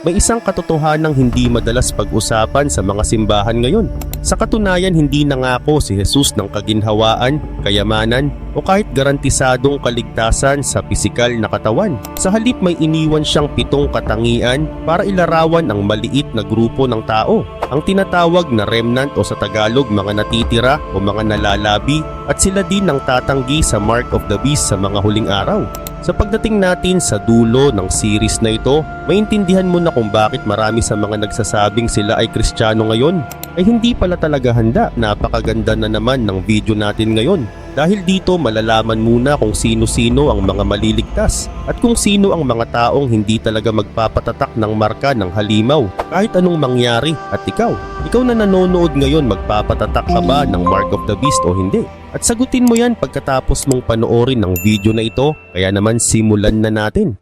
may isang katotohanang hindi madalas pag-usapan sa mga simbahan ngayon. Sa katunayan, hindi nangako si Jesus ng kaginhawaan, kayamanan, o kahit garantisadong kaligtasan sa pisikal na katawan. Sa halip may iniwan siyang pitong katangian para ilarawan ang maliit na grupo ng tao. Ang tinatawag na remnant o sa Tagalog mga natitira o mga nalalabi at sila din ang tatanggi sa Mark of the Beast sa mga huling araw. Sa pagdating natin sa dulo ng series na ito, maintindihan mo na kung bakit marami sa mga nagsasabing sila ay kristyano ngayon ay hindi pala talaga handa. Napakaganda na naman ng video natin ngayon. Dahil dito malalaman muna kung sino-sino ang mga maliligtas at kung sino ang mga taong hindi talaga magpapatatak ng marka ng halimaw kahit anong mangyari at ikaw. Ikaw na nanonood ngayon magpapatatak ka ba ng Mark of the Beast o hindi? At sagutin mo yan pagkatapos mong panoorin ang video na ito kaya naman simulan na natin.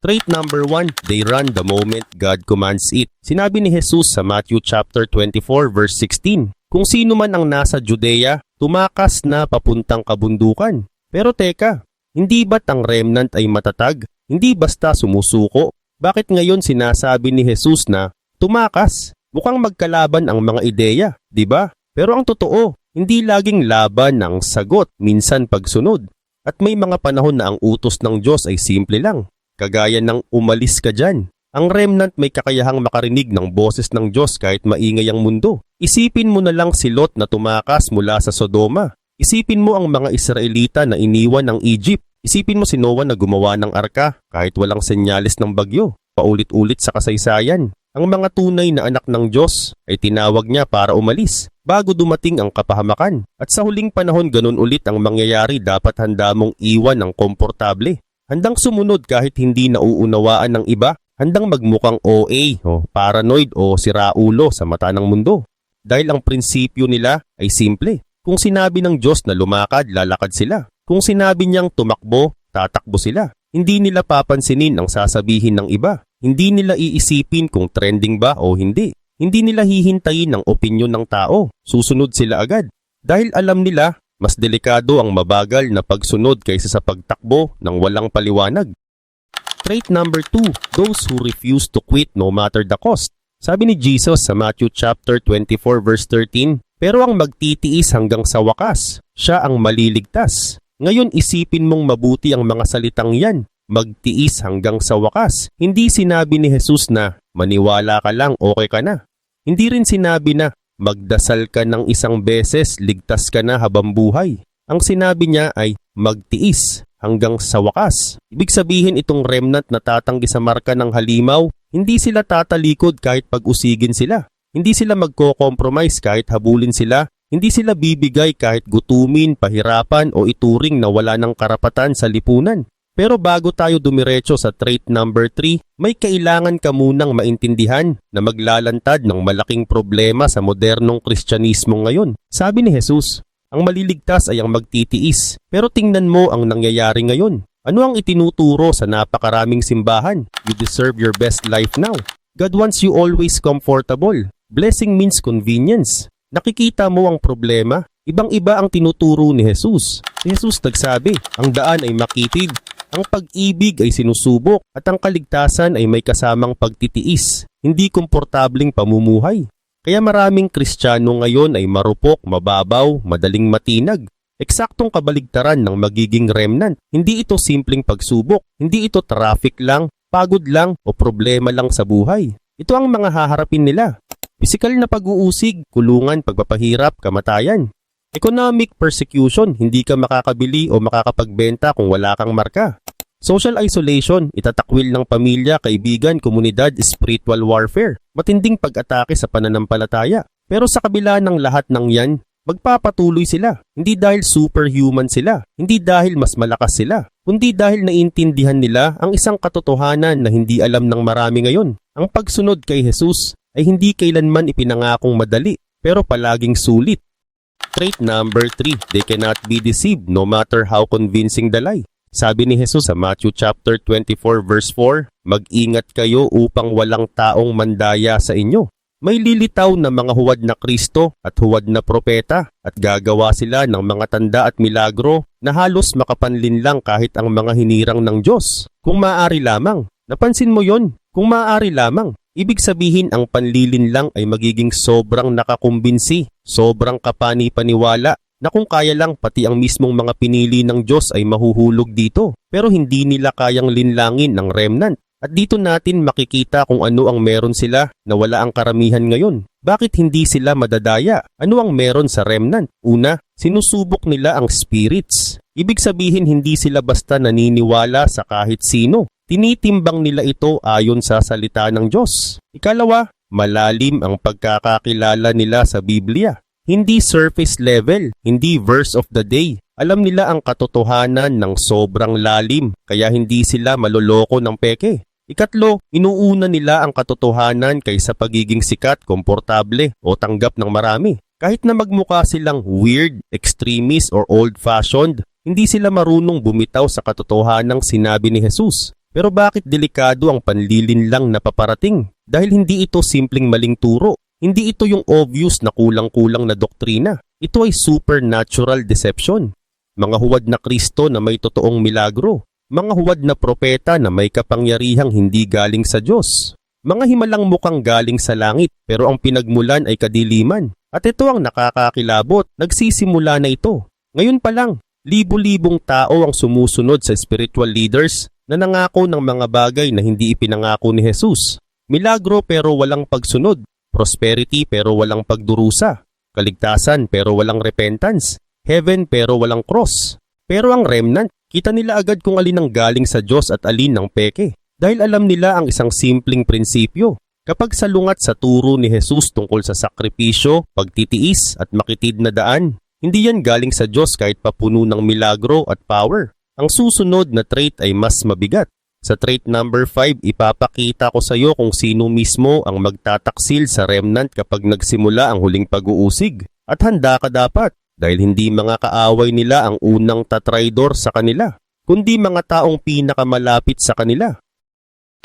Trait number 1, they run the moment God commands it. Sinabi ni Jesus sa Matthew chapter 24 verse 16, Kung sino man ang nasa Judea, tumakas na papuntang kabundukan. Pero teka, hindi ba't ang remnant ay matatag? Hindi basta sumusuko? Bakit ngayon sinasabi ni Jesus na tumakas? Mukhang magkalaban ang mga ideya, di ba? Pero ang totoo, hindi laging laban ang sagot, minsan pagsunod. At may mga panahon na ang utos ng Diyos ay simple lang. Kagaya ng umalis ka dyan. Ang remnant may kakayahang makarinig ng boses ng Diyos kahit maingay ang mundo. Isipin mo na lang si Lot na tumakas mula sa Sodoma. Isipin mo ang mga Israelita na iniwan ng Egypt. Isipin mo si Noah na gumawa ng arka kahit walang senyalis ng bagyo. Paulit-ulit sa kasaysayan. Ang mga tunay na anak ng Diyos ay tinawag niya para umalis bago dumating ang kapahamakan. At sa huling panahon ganun ulit ang mangyayari dapat handa mong iwan ng komportable. Handang sumunod kahit hindi nauunawaan ng iba. Handang magmukhang OA o paranoid o siraulo sa mata ng mundo. Dahil ang prinsipyo nila ay simple. Kung sinabi ng Diyos na lumakad, lalakad sila. Kung sinabi niyang tumakbo, tatakbo sila. Hindi nila papansinin ang sasabihin ng iba. Hindi nila iisipin kung trending ba o hindi. Hindi nila hihintayin ang opinyon ng tao. Susunod sila agad. Dahil alam nila mas delikado ang mabagal na pagsunod kaysa sa pagtakbo ng walang paliwanag. Trait number 2, those who refuse to quit no matter the cost. Sabi ni Jesus sa Matthew chapter 24 verse 13, pero ang magtitiis hanggang sa wakas, siya ang maliligtas. Ngayon isipin mong mabuti ang mga salitang yan, magtiis hanggang sa wakas. Hindi sinabi ni Jesus na maniwala ka lang okay ka na. Hindi rin sinabi na Magdasal ka ng isang beses, ligtas ka na habang buhay. Ang sinabi niya ay magtiis hanggang sa wakas. Ibig sabihin itong remnant na tatanggi sa marka ng halimaw, hindi sila tatalikod kahit pag-usigin sila. Hindi sila magko-compromise kahit habulin sila. Hindi sila bibigay kahit gutumin, pahirapan o ituring na wala ng karapatan sa lipunan. Pero bago tayo dumiretso sa trait number 3, may kailangan ka munang maintindihan na maglalantad ng malaking problema sa modernong kristyanismo ngayon. Sabi ni Jesus, ang maliligtas ay ang magtitiis. Pero tingnan mo ang nangyayari ngayon. Ano ang itinuturo sa napakaraming simbahan? You deserve your best life now. God wants you always comfortable. Blessing means convenience. Nakikita mo ang problema? Ibang-iba ang tinuturo ni Jesus. Si Jesus nagsabi, ang daan ay makitid, ang pag-ibig ay sinusubok at ang kaligtasan ay may kasamang pagtitiis, hindi komportabling pamumuhay. Kaya maraming Kristiyano ngayon ay marupok, mababaw, madaling matinag. Eksaktong kabaligtaran ng magiging remnant. Hindi ito simpleng pagsubok, hindi ito traffic lang, pagod lang o problema lang sa buhay. Ito ang mga haharapin nila. Pisikal na pag-uusig, kulungan, pagpapahirap, kamatayan. Economic persecution, hindi ka makakabili o makakapagbenta kung wala kang marka. Social isolation, itatakwil ng pamilya, kaibigan, komunidad, spiritual warfare. Matinding pag-atake sa pananampalataya. Pero sa kabila ng lahat ng yan, magpapatuloy sila. Hindi dahil superhuman sila, hindi dahil mas malakas sila, kundi dahil naiintindihan nila ang isang katotohanan na hindi alam ng marami ngayon. Ang pagsunod kay Jesus ay hindi kailanman ipinangakong madali, pero palaging sulit. Trait number 3, they cannot be deceived no matter how convincing the lie. Sabi ni Jesus sa Matthew chapter 24 verse 4, Mag-ingat kayo upang walang taong mandaya sa inyo. May lilitaw na mga huwad na Kristo at huwad na propeta at gagawa sila ng mga tanda at milagro na halos makapanlin lang kahit ang mga hinirang ng Diyos. Kung maaari lamang, napansin mo yon? Kung maaari lamang, Ibig sabihin ang panlilin lang ay magiging sobrang nakakumbinsi, sobrang kapani-paniwala na kung kaya lang pati ang mismong mga pinili ng Diyos ay mahuhulog dito. Pero hindi nila kayang linlangin ng remnant. At dito natin makikita kung ano ang meron sila na wala ang karamihan ngayon. Bakit hindi sila madadaya? Ano ang meron sa remnant? Una, sinusubok nila ang spirits. Ibig sabihin hindi sila basta naniniwala sa kahit sino. Tinitimbang nila ito ayon sa salita ng Diyos. Ikalawa, malalim ang pagkakakilala nila sa Biblia. Hindi surface level, hindi verse of the day. Alam nila ang katotohanan ng sobrang lalim, kaya hindi sila maloloko ng peke. Ikatlo, inuuna nila ang katotohanan kaysa pagiging sikat, komportable o tanggap ng marami. Kahit na magmukha silang weird, extremist or old-fashioned, hindi sila marunong bumitaw sa katotohanan ng sinabi ni Jesus. Pero bakit delikado ang panlilin lang na paparating? Dahil hindi ito simpleng maling turo. Hindi ito yung obvious na kulang-kulang na doktrina. Ito ay supernatural deception. Mga huwad na Kristo na may totoong milagro. Mga huwad na propeta na may kapangyarihang hindi galing sa Diyos. Mga himalang mukhang galing sa langit pero ang pinagmulan ay kadiliman. At ito ang nakakakilabot, nagsisimula na ito. Ngayon pa lang, libo-libong tao ang sumusunod sa spiritual leaders na nangako ng mga bagay na hindi ipinangako ni Jesus. Milagro pero walang pagsunod, prosperity pero walang pagdurusa, kaligtasan pero walang repentance, heaven pero walang cross. Pero ang remnant, kita nila agad kung alin ang galing sa Diyos at alin ng peke. Dahil alam nila ang isang simpleng prinsipyo. Kapag salungat sa turo ni Jesus tungkol sa sakripisyo, pagtitiis at makitid na daan, hindi yan galing sa Diyos kahit papuno ng milagro at power. Ang susunod na trait ay mas mabigat. Sa trait number 5, ipapakita ko sa iyo kung sino mismo ang magtataksil sa remnant kapag nagsimula ang huling pag-uusig. At handa ka dapat dahil hindi mga kaaway nila ang unang tatraydor sa kanila, kundi mga taong pinakamalapit sa kanila.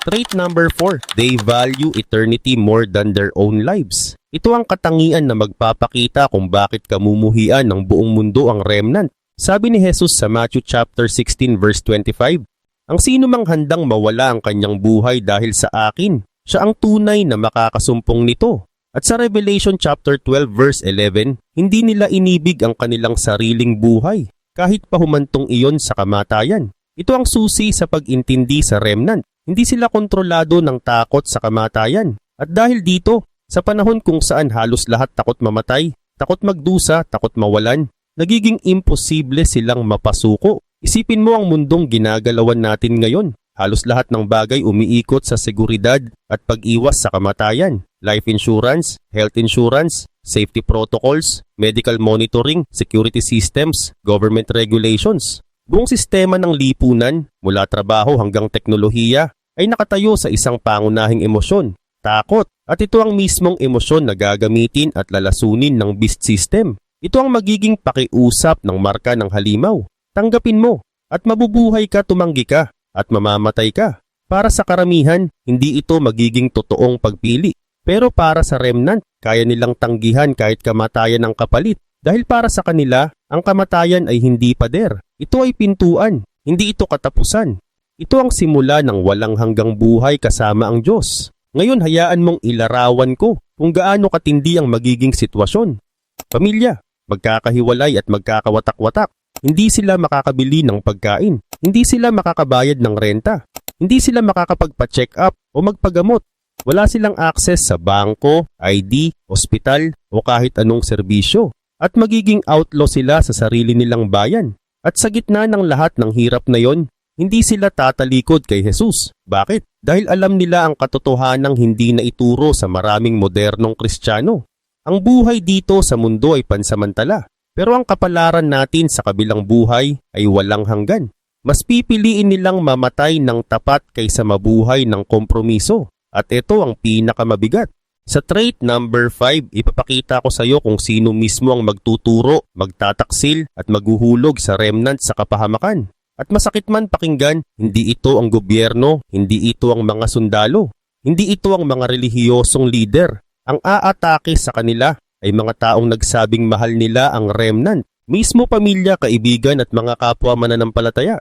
Trait number 4, they value eternity more than their own lives. Ito ang katangian na magpapakita kung bakit kamumuhian ng buong mundo ang remnant. Sabi ni Jesus sa Matthew chapter 16 verse 25, Ang sino mang handang mawala ang kanyang buhay dahil sa akin, siya ang tunay na makakasumpong nito. At sa Revelation chapter 12 verse 11, hindi nila inibig ang kanilang sariling buhay kahit pahumantong iyon sa kamatayan. Ito ang susi sa pag-intindi sa remnant. Hindi sila kontrolado ng takot sa kamatayan. At dahil dito, sa panahon kung saan halos lahat takot mamatay, takot magdusa, takot mawalan, nagiging imposible silang mapasuko. Isipin mo ang mundong ginagalawan natin ngayon. Halos lahat ng bagay umiikot sa seguridad at pag-iwas sa kamatayan. Life insurance, health insurance, safety protocols, medical monitoring, security systems, government regulations. Buong sistema ng lipunan, mula trabaho hanggang teknolohiya, ay nakatayo sa isang pangunahing emosyon, takot. At ito ang mismong emosyon na gagamitin at lalasunin ng beast system. Ito ang magiging pakiusap ng marka ng halimaw. Tanggapin mo at mabubuhay ka tumanggi ka at mamamatay ka. Para sa karamihan, hindi ito magiging totoong pagpili. Pero para sa remnant, kaya nilang tanggihan kahit kamatayan ang kapalit. Dahil para sa kanila, ang kamatayan ay hindi pader. Ito ay pintuan, hindi ito katapusan. Ito ang simula ng walang hanggang buhay kasama ang Diyos. Ngayon hayaan mong ilarawan ko kung gaano katindi ang magiging sitwasyon. Pamilya, magkakahiwalay at magkakawatak-watak. Hindi sila makakabili ng pagkain. Hindi sila makakabayad ng renta. Hindi sila makakapagpa-check up o magpagamot. Wala silang access sa bangko, ID, ospital o kahit anong serbisyo. At magiging outlaw sila sa sarili nilang bayan. At sa gitna ng lahat ng hirap na yon, hindi sila tatalikod kay Jesus. Bakit? Dahil alam nila ang katotohanang hindi na ituro sa maraming modernong kristyano. Ang buhay dito sa mundo ay pansamantala. Pero ang kapalaran natin sa kabilang buhay ay walang hanggan. Mas pipiliin nilang mamatay ng tapat kaysa mabuhay ng kompromiso. At ito ang pinakamabigat. Sa trait number 5, ipapakita ko sa iyo kung sino mismo ang magtuturo, magtataksil at maghuhulog sa remnant sa kapahamakan. At masakit man pakinggan, hindi ito ang gobyerno, hindi ito ang mga sundalo, hindi ito ang mga relihiyosong leader. Ang aatake sa kanila ay mga taong nagsabing mahal nila ang remnant, mismo pamilya, kaibigan at mga kapwa mananampalataya.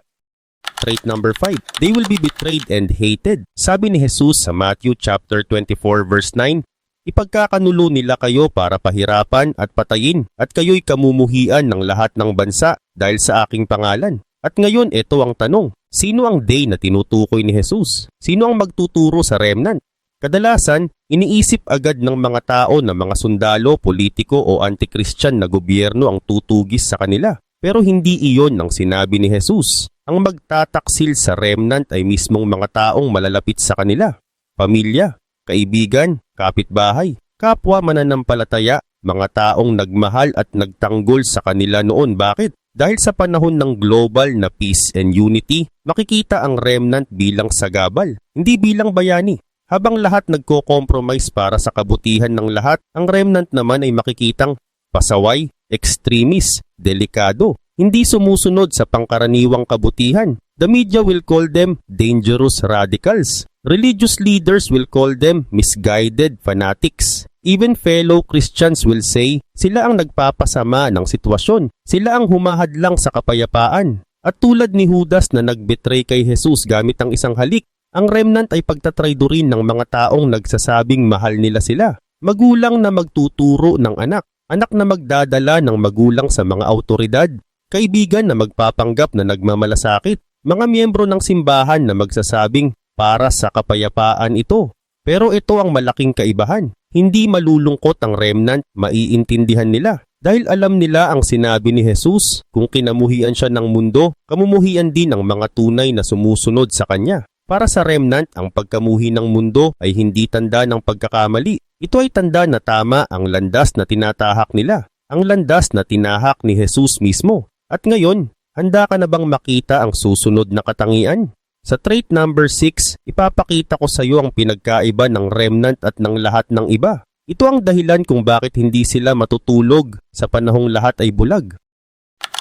Trait number 5. They will be betrayed and hated. Sabi ni Jesus sa Matthew chapter 24 verse 9, Ipagkakanulo nila kayo para pahirapan at patayin at kayo'y kamumuhian ng lahat ng bansa dahil sa aking pangalan. At ngayon ito ang tanong, sino ang day na tinutukoy ni Jesus? Sino ang magtuturo sa remnant? Kadalasan, iniisip agad ng mga tao na mga sundalo, politiko o anti-Christian na gobyerno ang tutugis sa kanila. Pero hindi iyon ang sinabi ni Jesus. Ang magtataksil sa remnant ay mismong mga taong malalapit sa kanila. Pamilya, kaibigan, kapitbahay, kapwa mananampalataya, mga taong nagmahal at nagtanggol sa kanila noon. Bakit? Dahil sa panahon ng global na peace and unity, makikita ang remnant bilang sagabal, hindi bilang bayani. Habang lahat nagko-compromise para sa kabutihan ng lahat, ang remnant naman ay makikitang pasaway, extremist, delikado, hindi sumusunod sa pangkaraniwang kabutihan. The media will call them dangerous radicals. Religious leaders will call them misguided fanatics. Even fellow Christians will say, sila ang nagpapasama ng sitwasyon. Sila ang humahadlang sa kapayapaan. At tulad ni Judas na nagbetray kay Jesus gamit ang isang halik, ang remnant ay pagtatraydurin ng mga taong nagsasabing mahal nila sila. Magulang na magtuturo ng anak. Anak na magdadala ng magulang sa mga autoridad. Kaibigan na magpapanggap na nagmamalasakit. Mga miyembro ng simbahan na magsasabing para sa kapayapaan ito. Pero ito ang malaking kaibahan. Hindi malulungkot ang remnant, maiintindihan nila. Dahil alam nila ang sinabi ni Jesus, kung kinamuhian siya ng mundo, kamumuhian din ang mga tunay na sumusunod sa kanya. Para sa remnant, ang pagkamuhi ng mundo ay hindi tanda ng pagkakamali. Ito ay tanda na tama ang landas na tinatahak nila. Ang landas na tinahak ni Jesus mismo. At ngayon, handa ka na bang makita ang susunod na katangian? Sa trait number 6, ipapakita ko sa iyo ang pinagkaiba ng remnant at ng lahat ng iba. Ito ang dahilan kung bakit hindi sila matutulog sa panahong lahat ay bulag.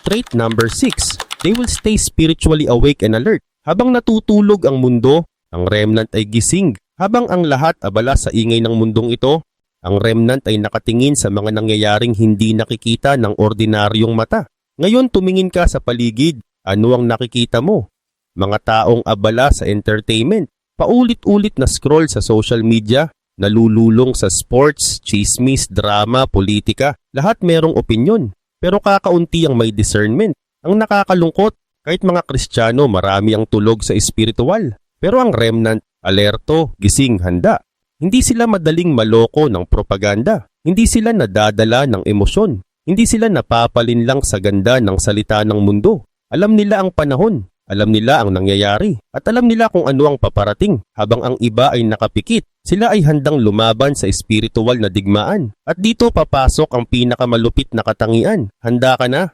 Trait number 6, they will stay spiritually awake and alert. Habang natutulog ang mundo, ang remnant ay gising. Habang ang lahat abala sa ingay ng mundong ito, ang remnant ay nakatingin sa mga nangyayaring hindi nakikita ng ordinaryong mata. Ngayon tumingin ka sa paligid, ano ang nakikita mo? Mga taong abala sa entertainment, paulit-ulit na scroll sa social media, nalululong sa sports, chismis, drama, politika, lahat merong opinyon. Pero kakaunti ang may discernment. Ang nakakalungkot, kahit mga Kristiyano marami ang tulog sa espiritual. Pero ang remnant, alerto, gising, handa. Hindi sila madaling maloko ng propaganda. Hindi sila nadadala ng emosyon. Hindi sila napapalin lang sa ganda ng salita ng mundo. Alam nila ang panahon, alam nila ang nangyayari at alam nila kung ano ang paparating habang ang iba ay nakapikit. Sila ay handang lumaban sa espiritual na digmaan. At dito papasok ang pinakamalupit na katangian. Handa ka na?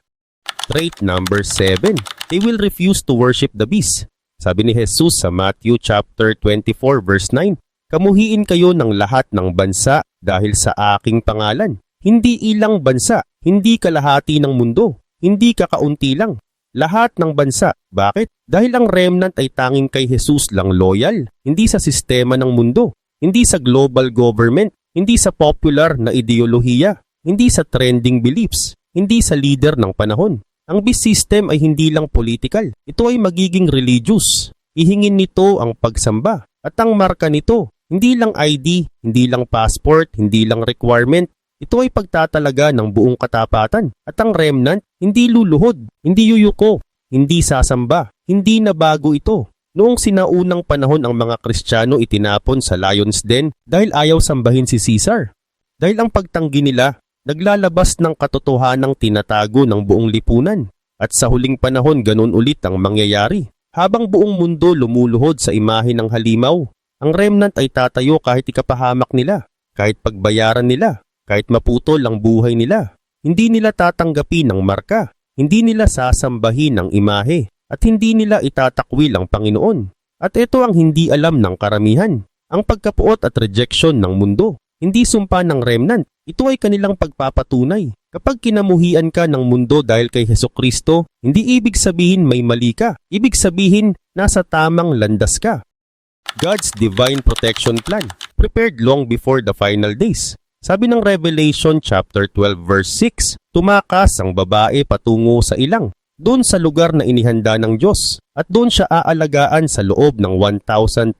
Trait number 7. They will refuse to worship the beast. Sabi ni Jesus sa Matthew chapter 24 verse 9, Kamuhiin kayo ng lahat ng bansa dahil sa aking pangalan. Hindi ilang bansa, hindi kalahati ng mundo, hindi kakaunti lang, lahat ng bansa. Bakit? Dahil ang remnant ay tanging kay Jesus lang loyal, hindi sa sistema ng mundo, hindi sa global government, hindi sa popular na ideolohiya, hindi sa trending beliefs, hindi sa leader ng panahon. Ang beast system ay hindi lang political, ito ay magiging religious. Ihingin nito ang pagsamba at ang marka nito, hindi lang ID, hindi lang passport, hindi lang requirement, ito ay pagtatalaga ng buong katapatan at ang remnant hindi luluhod, hindi yuyuko, hindi sasamba, hindi na bago ito. Noong sinaunang panahon ang mga Kristiyano itinapon sa Lions Den dahil ayaw sambahin si Caesar. Dahil ang pagtanggi nila, naglalabas ng katotohanang tinatago ng buong lipunan. At sa huling panahon ganun ulit ang mangyayari. Habang buong mundo lumuluhod sa imahe ng halimaw, ang remnant ay tatayo kahit ikapahamak nila, kahit pagbayaran nila, kahit maputol ang buhay nila. Hindi nila tatanggapin ang marka, hindi nila sasambahin ang imahe, at hindi nila itatakwil ang Panginoon. At ito ang hindi alam ng karamihan, ang pagkapuot at rejection ng mundo. Hindi sumpa ng remnant, ito ay kanilang pagpapatunay. Kapag kinamuhian ka ng mundo dahil kay Heso Kristo, hindi ibig sabihin may mali ka. Ibig sabihin nasa tamang landas ka. God's divine protection plan, prepared long before the final days. Sabi ng Revelation chapter 12 verse 6, tumakas ang babae patungo sa ilang. doon sa lugar na inihanda ng Diyos at doon siya aalagaan sa loob ng 1,260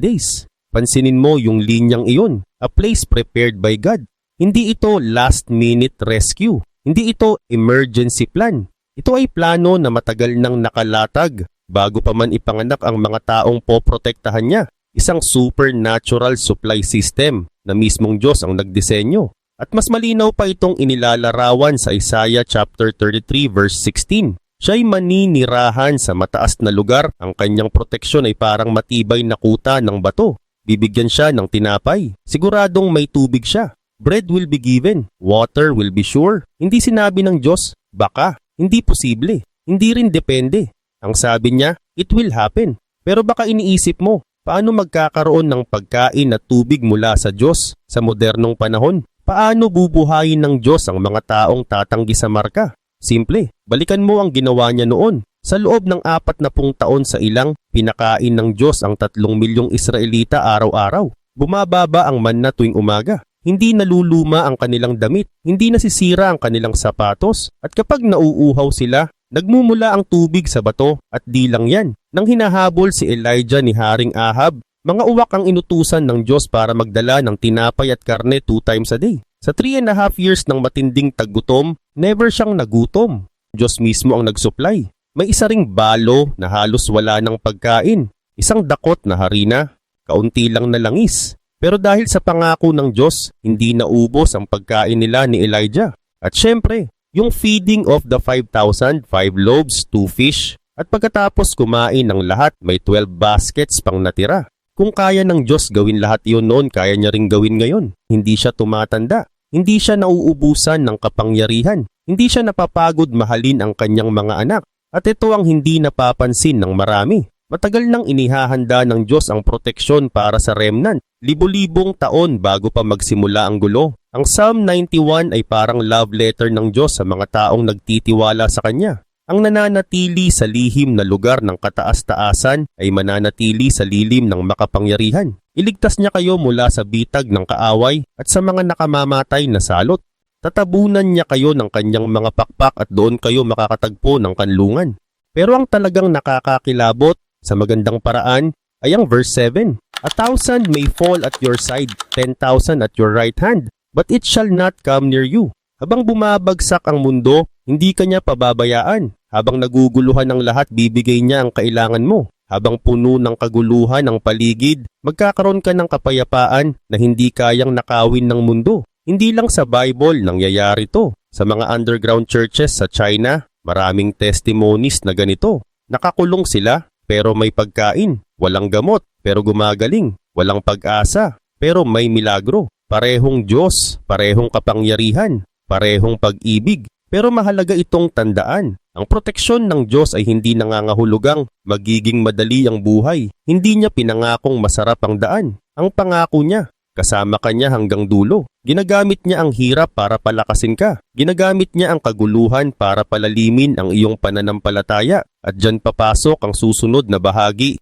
days. Pansinin mo yung linyang iyon, a place prepared by God. Hindi ito last minute rescue. Hindi ito emergency plan. Ito ay plano na matagal nang nakalatag bago pa man ipanganak ang mga taong poprotektahan niya. Isang supernatural supply system na mismong Diyos ang nagdisenyo. At mas malinaw pa itong inilalarawan sa Isaiah chapter 33 verse 16. Siya'y maninirahan sa mataas na lugar, ang kanyang proteksyon ay parang matibay na kuta ng bato. Bibigyan siya ng tinapay, siguradong may tubig siya. Bread will be given, water will be sure. Hindi sinabi ng Diyos, baka, hindi posible, hindi rin depende. Ang sabi niya, it will happen. Pero baka iniisip mo, paano magkakaroon ng pagkain at tubig mula sa Diyos sa modernong panahon? Paano bubuhayin ng Diyos ang mga taong tatanggi sa marka? Simple, balikan mo ang ginawa niya noon. Sa loob ng apat na pung taon sa ilang, pinakain ng Diyos ang tatlong milyong Israelita araw-araw. Bumababa ang manna tuwing umaga. Hindi naluluma ang kanilang damit, hindi nasisira ang kanilang sapatos, at kapag nauuhaw sila, nagmumula ang tubig sa bato at di lang yan. Nang hinahabol si Elijah ni Haring Ahab, mga uwak ang inutusan ng Diyos para magdala ng tinapay at karne two times a day. Sa three and a half years ng matinding taggutom, never siyang nagutom. Diyos mismo ang nagsupply. May isa ring balo na halos wala ng pagkain. Isang dakot na harina, kaunti lang na langis. Pero dahil sa pangako ng Diyos, hindi naubos ang pagkain nila ni Elijah. At syempre, yung feeding of the 5,000, 5 loaves, 2 fish, at pagkatapos kumain ng lahat, may 12 baskets pang natira. Kung kaya ng Diyos gawin lahat iyon noon, kaya niya ring gawin ngayon. Hindi siya tumatanda. Hindi siya nauubusan ng kapangyarihan. Hindi siya napapagod mahalin ang kanyang mga anak. At ito ang hindi napapansin ng marami. Matagal nang inihahanda ng Diyos ang proteksyon para sa remnant, libo-libong taon bago pa magsimula ang gulo. Ang Psalm 91 ay parang love letter ng Diyos sa mga taong nagtitiwala sa Kanya. Ang nananatili sa lihim na lugar ng kataas-taasan ay mananatili sa lilim ng makapangyarihan. Iligtas niya kayo mula sa bitag ng kaaway at sa mga nakamamatay na salot. Tatabunan niya kayo ng kanyang mga pakpak at doon kayo makakatagpo ng kanlungan. Pero ang talagang nakakakilabot sa magandang paraan ay ang verse 7. A thousand may fall at your side, ten thousand at your right hand, but it shall not come near you. Habang bumabagsak ang mundo, hindi ka niya pababayaan. Habang naguguluhan ng lahat, bibigay niya ang kailangan mo. Habang puno ng kaguluhan ang paligid, magkakaroon ka ng kapayapaan na hindi kayang nakawin ng mundo. Hindi lang sa Bible nangyayari to. Sa mga underground churches sa China, maraming testimonies na ganito. Nakakulong sila pero may pagkain, walang gamot, pero gumagaling, walang pag-asa, pero may milagro. Parehong Diyos, parehong kapangyarihan, parehong pag-ibig, pero mahalaga itong tandaan. Ang proteksyon ng Diyos ay hindi nangangahulugang magiging madali ang buhay. Hindi niya pinangakong masarap ang daan. Ang pangako niya, kasama ka niya hanggang dulo. Ginagamit niya ang hirap para palakasin ka. Ginagamit niya ang kaguluhan para palalimin ang iyong pananampalataya. At dyan papasok ang susunod na bahagi.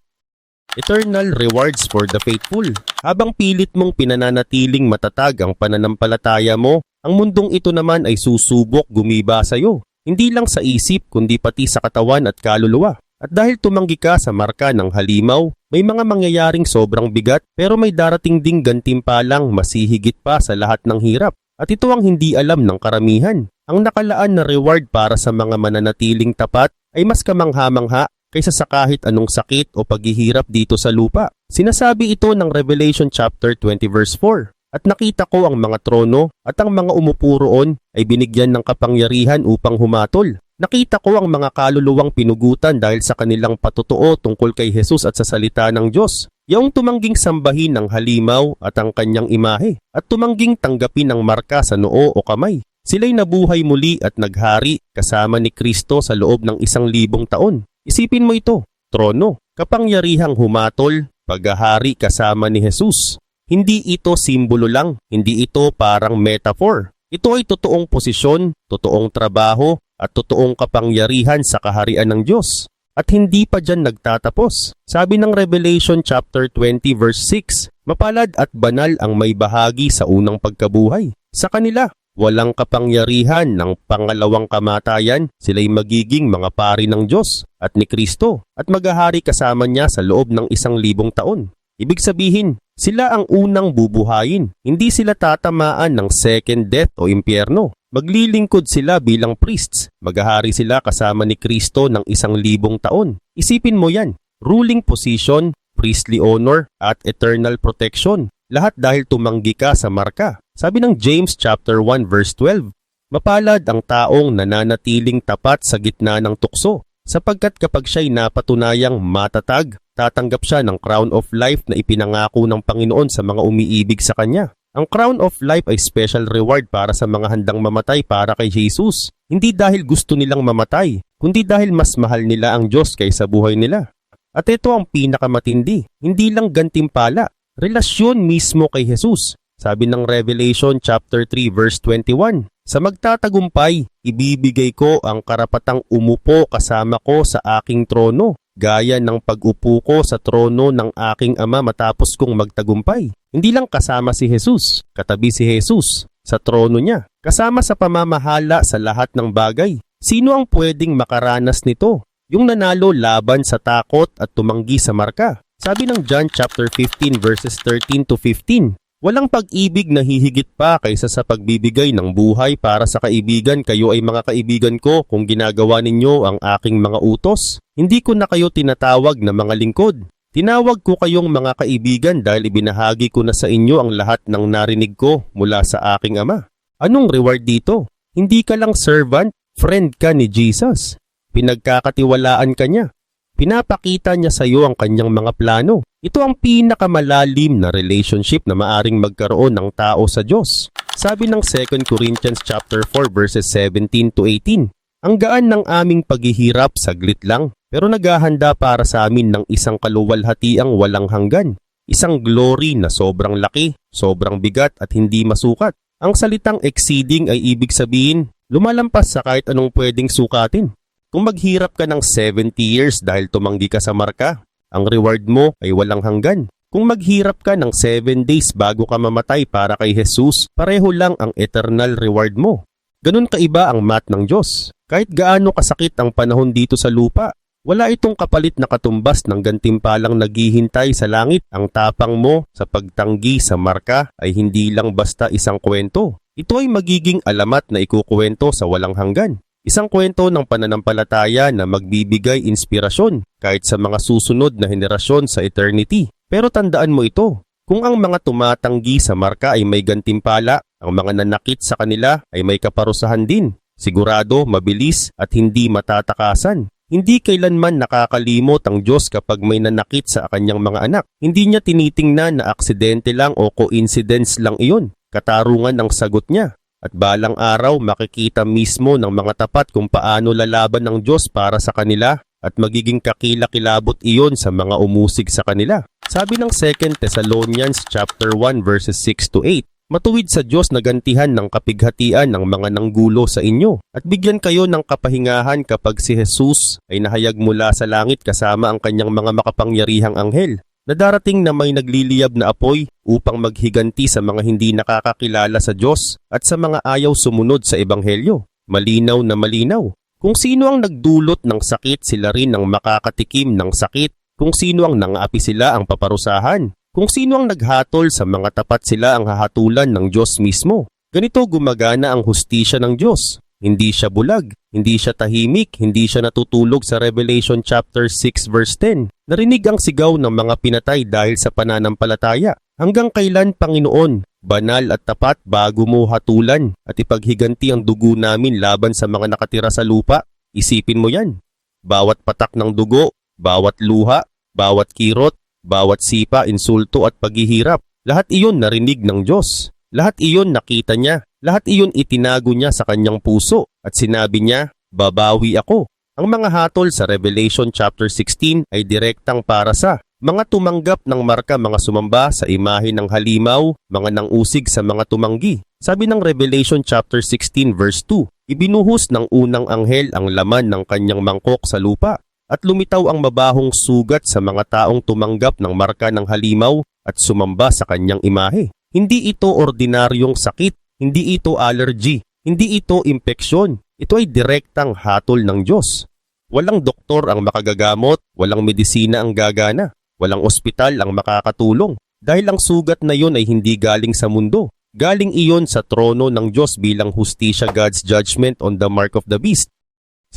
Eternal rewards for the faithful. Habang pilit mong pinananatiling matatag ang pananampalataya mo, ang mundong ito naman ay susubok gumiba sa iyo. Hindi lang sa isip kundi pati sa katawan at kaluluwa. At dahil tumanggi ka sa marka ng halimaw, may mga mangyayaring sobrang bigat pero may darating ding gantimpalang masihigit pa sa lahat ng hirap. At ito ang hindi alam ng karamihan. Ang nakalaan na reward para sa mga mananatiling tapat ay mas kamangha-mangha kaysa sa kahit anong sakit o paghihirap dito sa lupa. Sinasabi ito ng Revelation chapter 20 verse 4. At nakita ko ang mga trono at ang mga umupo roon ay binigyan ng kapangyarihan upang humatol. Nakita ko ang mga kaluluwang pinugutan dahil sa kanilang patutuo tungkol kay Jesus at sa salita ng Diyos. Yung tumangging sambahin ng halimaw at ang kanyang imahe at tumangging tanggapin ang marka sa noo o kamay. Sila'y nabuhay muli at naghari kasama ni Kristo sa loob ng isang libong taon. Isipin mo ito, trono, kapangyarihang humatol, paghahari kasama ni Jesus. Hindi ito simbolo lang, hindi ito parang metaphor. Ito ay totoong posisyon, totoong trabaho, at totoong kapangyarihan sa kaharian ng Diyos. At hindi pa dyan nagtatapos. Sabi ng Revelation chapter 20 verse 6, Mapalad at banal ang may bahagi sa unang pagkabuhay. Sa kanila, walang kapangyarihan ng pangalawang kamatayan, sila'y magiging mga pari ng Diyos at ni Kristo at maghahari kasama niya sa loob ng isang libong taon. Ibig sabihin, sila ang unang bubuhayin. Hindi sila tatamaan ng second death o impyerno. Maglilingkod sila bilang priests. Maghahari sila kasama ni Kristo ng isang libong taon. Isipin mo yan. Ruling position, priestly honor, at eternal protection. Lahat dahil tumanggi ka sa marka. Sabi ng James chapter 1 verse 12, Mapalad ang taong nananatiling tapat sa gitna ng tukso, sapagkat kapag siya'y napatunayang matatag, tatanggap siya ng crown of life na ipinangako ng Panginoon sa mga umiibig sa Kanya. Ang crown of life ay special reward para sa mga handang mamatay para kay Jesus. Hindi dahil gusto nilang mamatay, kundi dahil mas mahal nila ang Diyos kaysa buhay nila. At ito ang pinakamatindi, hindi lang gantimpala, relasyon mismo kay Jesus. Sabi ng Revelation chapter 3 verse 21, Sa magtatagumpay, ibibigay ko ang karapatang umupo kasama ko sa aking trono, gaya ng pag-upo ko sa trono ng aking ama matapos kong magtagumpay. Hindi lang kasama si Jesus, katabi si Jesus sa trono niya, kasama sa pamamahala sa lahat ng bagay. Sino ang pwedeng makaranas nito? Yung nanalo laban sa takot at tumanggi sa marka. Sabi ng John chapter 15 verses 13 to 15, Walang pag-ibig na hihigit pa kaysa sa pagbibigay ng buhay para sa kaibigan. Kayo ay mga kaibigan ko kung ginagawa ninyo ang aking mga utos. Hindi ko na kayo tinatawag na mga lingkod. Tinawag ko kayong mga kaibigan dahil ibinahagi ko na sa inyo ang lahat ng narinig ko mula sa aking ama. Anong reward dito? Hindi ka lang servant, friend ka ni Jesus. Pinagkakatiwalaan ka niya. Pinapakita niya sa iyo ang kanyang mga plano. Ito ang pinakamalalim na relationship na maaring magkaroon ng tao sa Diyos. Sabi ng 2 Corinthians chapter 4 verses 17 to 18, Ang gaan ng aming paghihirap saglit lang, pero naghahanda para sa amin ng isang kaluwalhatiang walang hanggan. Isang glory na sobrang laki, sobrang bigat at hindi masukat. Ang salitang exceeding ay ibig sabihin, lumalampas sa kahit anong pwedeng sukatin. Kung maghirap ka ng 70 years dahil tumanggi ka sa marka, ang reward mo ay walang hanggan. Kung maghirap ka ng 7 days bago ka mamatay para kay Jesus, pareho lang ang eternal reward mo. Ganun kaiba ang mat ng Diyos. Kahit gaano kasakit ang panahon dito sa lupa, wala itong kapalit na katumbas ng gantimpalang naghihintay sa langit. Ang tapang mo sa pagtanggi sa marka ay hindi lang basta isang kwento. Ito ay magiging alamat na ikukwento sa walang hanggan. Isang kwento ng pananampalataya na magbibigay inspirasyon kahit sa mga susunod na henerasyon sa eternity. Pero tandaan mo ito, kung ang mga tumatanggi sa marka ay may gantimpala, ang mga nanakit sa kanila ay may kaparusahan din. Sigurado, mabilis at hindi matatakasan. Hindi kailanman nakakalimot ang Diyos kapag may nanakit sa kanyang mga anak. Hindi niya tinitingnan na aksidente lang o coincidence lang iyon. Katarungan ang sagot niya. At balang araw makikita mismo ng mga tapat kung paano lalaban ng Diyos para sa kanila at magiging kakilakilabot iyon sa mga umusig sa kanila. Sabi ng 2 Thessalonians chapter 1 verses 6 to 8, Matuwid sa Diyos na gantihan ng kapighatian ng mga nanggulo sa inyo at bigyan kayo ng kapahingahan kapag si Jesus ay nahayag mula sa langit kasama ang kanyang mga makapangyarihang anghel na darating na may nagliliyab na apoy upang maghiganti sa mga hindi nakakakilala sa Diyos at sa mga ayaw sumunod sa Ebanghelyo. Malinaw na malinaw. Kung sino ang nagdulot ng sakit, sila rin ang makakatikim ng sakit. Kung sino ang nangaapi sila ang paparusahan. Kung sino ang naghatol sa mga tapat sila ang hahatulan ng Diyos mismo. Ganito gumagana ang hustisya ng Diyos. Hindi siya bulag, hindi siya tahimik, hindi siya natutulog sa Revelation chapter 6 verse 10. Narinig ang sigaw ng mga pinatay dahil sa pananampalataya. Hanggang kailan, Panginoon, banal at tapat bago mo hatulan at ipaghiganti ang dugo namin laban sa mga nakatira sa lupa? Isipin mo yan. Bawat patak ng dugo, bawat luha, bawat kirot, bawat sipa, insulto at paghihirap, lahat iyon narinig ng Diyos. Lahat iyon nakita niya lahat iyon itinago niya sa kanyang puso at sinabi niya, babawi ako. Ang mga hatol sa Revelation chapter 16 ay direktang para sa mga tumanggap ng marka mga sumamba sa imahe ng halimaw, mga nangusig sa mga tumanggi. Sabi ng Revelation chapter 16 verse 2, ibinuhos ng unang anghel ang laman ng kanyang mangkok sa lupa at lumitaw ang mabahong sugat sa mga taong tumanggap ng marka ng halimaw at sumamba sa kanyang imahe. Hindi ito ordinaryong sakit Hindi ito allergy. Hindi ito impeksyon. Ito ay direktang hatol ng Diyos. Walang doktor ang makagagamot, walang medisina ang gagana, walang ospital ang makakatulong. Dahil ang sugat na yon ay hindi galing sa mundo. Galing iyon sa trono ng Diyos bilang hustisya God's judgment on the mark of the beast.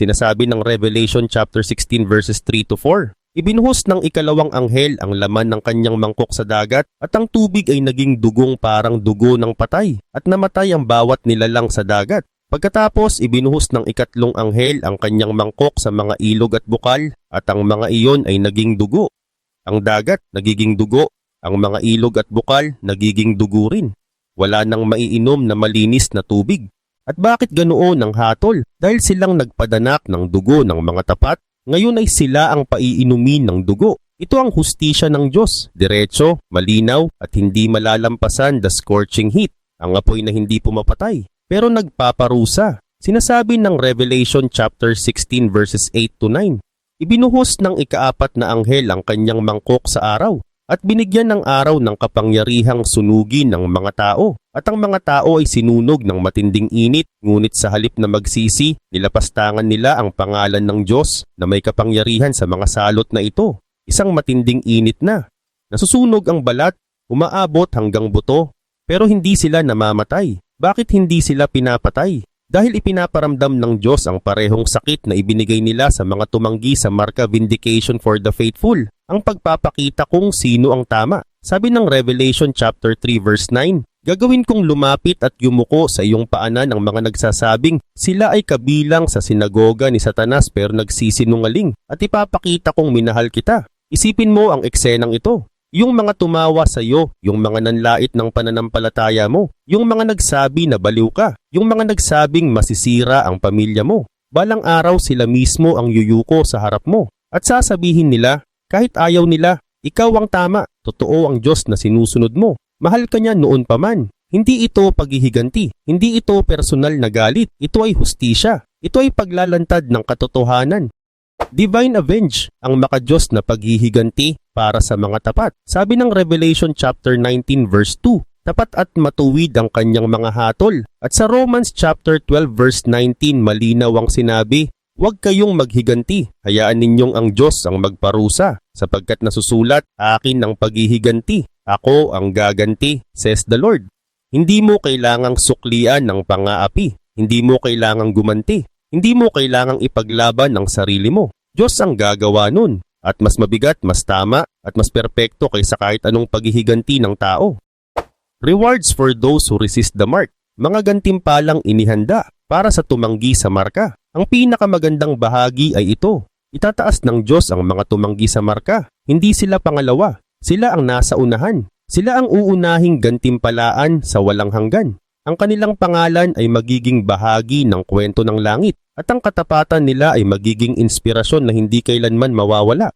Sinasabi ng Revelation chapter 16 verses 3 to 4. Ibinuhos ng ikalawang anghel ang laman ng kanyang mangkok sa dagat at ang tubig ay naging dugong parang dugo ng patay at namatay ang bawat nilalang sa dagat. Pagkatapos ibinuhos ng ikatlong anghel ang kanyang mangkok sa mga ilog at bukal at ang mga iyon ay naging dugo. Ang dagat nagiging dugo, ang mga ilog at bukal nagiging dugo rin. Wala nang maiinom na malinis na tubig. At bakit ganoon ang hatol? Dahil silang nagpadanak ng dugo ng mga tapat, ngayon ay sila ang paiinumin ng dugo. Ito ang hustisya ng Diyos, diretso, malinaw at hindi malalampasan the scorching heat, ang apoy na hindi pumapatay, pero nagpaparusa. Sinasabi ng Revelation chapter 16 verses 8 to 9. Ibinuhos ng ikaapat na anghel ang kanyang mangkok sa araw at binigyan ng araw ng kapangyarihang sunugin ng mga tao. At ang mga tao ay sinunog ng matinding init, ngunit sa halip na magsisi, nilapastangan nila ang pangalan ng Diyos na may kapangyarihan sa mga salot na ito. Isang matinding init na. Nasusunog ang balat, umaabot hanggang buto, pero hindi sila namamatay. Bakit hindi sila pinapatay? Dahil ipinaparamdam ng Diyos ang parehong sakit na ibinigay nila sa mga tumanggi sa marka Vindication for the Faithful, ang pagpapakita kung sino ang tama. Sabi ng Revelation chapter 3 verse 9, Gagawin kong lumapit at yumuko sa iyong paanan ng mga nagsasabing sila ay kabilang sa sinagoga ni Satanas pero nagsisinungaling at ipapakita kong minahal kita. Isipin mo ang eksenang ito. Yung mga tumawa sa iyo, yung mga nanlait ng pananampalataya mo, yung mga nagsabi na baliw ka, yung mga nagsabing masisira ang pamilya mo. Balang araw sila mismo ang yuyuko sa harap mo at sasabihin nila, kahit ayaw nila, ikaw ang tama, totoo ang Diyos na sinusunod mo. Mahal ka niya noon pa man. Hindi ito paghihiganti, hindi ito personal na galit, ito ay hustisya. Ito ay paglalantad ng katotohanan. Divine Avenge, ang makadiyos na paghihiganti para sa mga tapat. Sabi ng Revelation chapter 19 verse 2, tapat at matuwid ang kanyang mga hatol. At sa Romans chapter 12 verse 19 malinaw ang sinabi, Huwag kayong maghiganti, hayaan ninyong ang Diyos ang magparusa, sapagkat nasusulat, akin ang paghihiganti, ako ang gaganti, says the Lord. Hindi mo kailangang suklian ng pangaapi, hindi mo kailangang gumanti, hindi mo kailangang ipaglaban ng sarili mo. Diyos ang gagawa nun, at mas mabigat, mas tama, at mas perpekto kaysa kahit anong paghihiganti ng tao. Rewards for those who resist the mark. Mga gantimpalang inihanda para sa tumanggi sa marka. Ang pinakamagandang bahagi ay ito. Itataas ng Diyos ang mga tumanggi sa marka. Hindi sila pangalawa. Sila ang nasa unahan. Sila ang uunahing gantimpalaan sa walang hanggan. Ang kanilang pangalan ay magiging bahagi ng kwento ng langit at ang katapatan nila ay magiging inspirasyon na hindi kailanman mawawala.